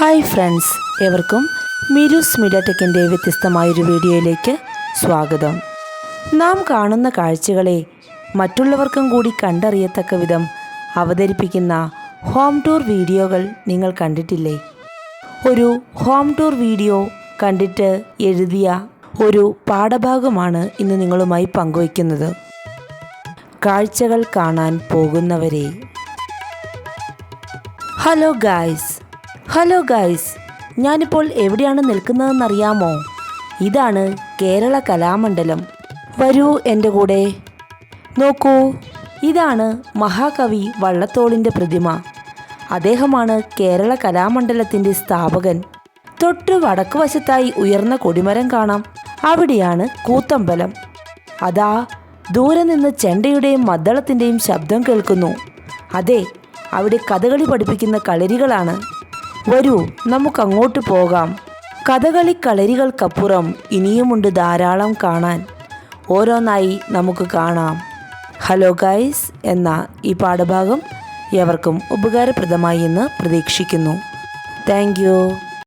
Hi friends ഏവർക്കും മിരുസ് മീഡിയാടെക്കിന്റെ വ്യത്യസ്തമായൊരു വീഡിയോയിലേക്ക് സ്വാഗതം. നാം കാണുന്ന കാഴ്ചകളെ മറ്റുള്ളവർക്കും കൂടി കണ്ടറിയത്തക്ക വിധം അവതരിപ്പിക്കുന്ന ഹോം ടൂർ വീഡിയോകൾ നിങ്ങൾ കണ്ടിട്ടില്ലേ? ഒരു ഹോം ടൂർ വീഡിയോ കണ്ടിട്ട് എഴുതിയ ഒരു പാഠഭാഗമാണ് ഇന്ന് നിങ്ങളുമായി പങ്കുവയ്ക്കുന്നത്. കാഴ്ചകൾ കാണാൻ പോകുന്നവരെ. ഹലോ ഗായ്സ് ഹലോ ഗായ്സ് ഞാനിപ്പോൾ എവിടെയാണ് നിൽക്കുന്നതെന്നറിയാമോ? ഇതാണ് കേരള കലാമണ്ഡലം. വരൂ എന്റെ കൂടെ. നോക്കൂ ഇതാണ് മഹാകവി വള്ളത്തോളിന്റെ പ്രതിമ. അദ്ദേഹമാണ് കേരള കലാമണ്ഡലത്തിന്റെ സ്ഥാപകൻ. തൊട്ട് വടക്ക് വശത്തായി ഉയർന്ന കൊടിമരം കാണാം. അവിടെയാണ് കൂത്തമ്പലം. അതാ ദൂരെ നിന്ന് ചെണ്ടയുടെയും മദ്ദളത്തിന്റെയും ശബ്ദം കേൾക്കുന്നു. അതെ അവിടെ കഥകളി പഠിപ്പിക്കുന്ന കളരികളാണ്. വരൂ നമുക്ക് അങ്ങോട്ട് പോകാം. കഥകളി കളരികൾക്കപ്പുറം ഇനിയുമുണ്ട് ധാരാളം കാണാൻ. ഓരോന്നായി നമുക്ക് കാണാം. ഹലോ ഗൈസ് എന്ന ഈ പാഠഭാഗം എവർക്കും ഉപകാരപ്രദമായി എന്ന് പ്രതീക്ഷിക്കുന്നു. താങ്ക്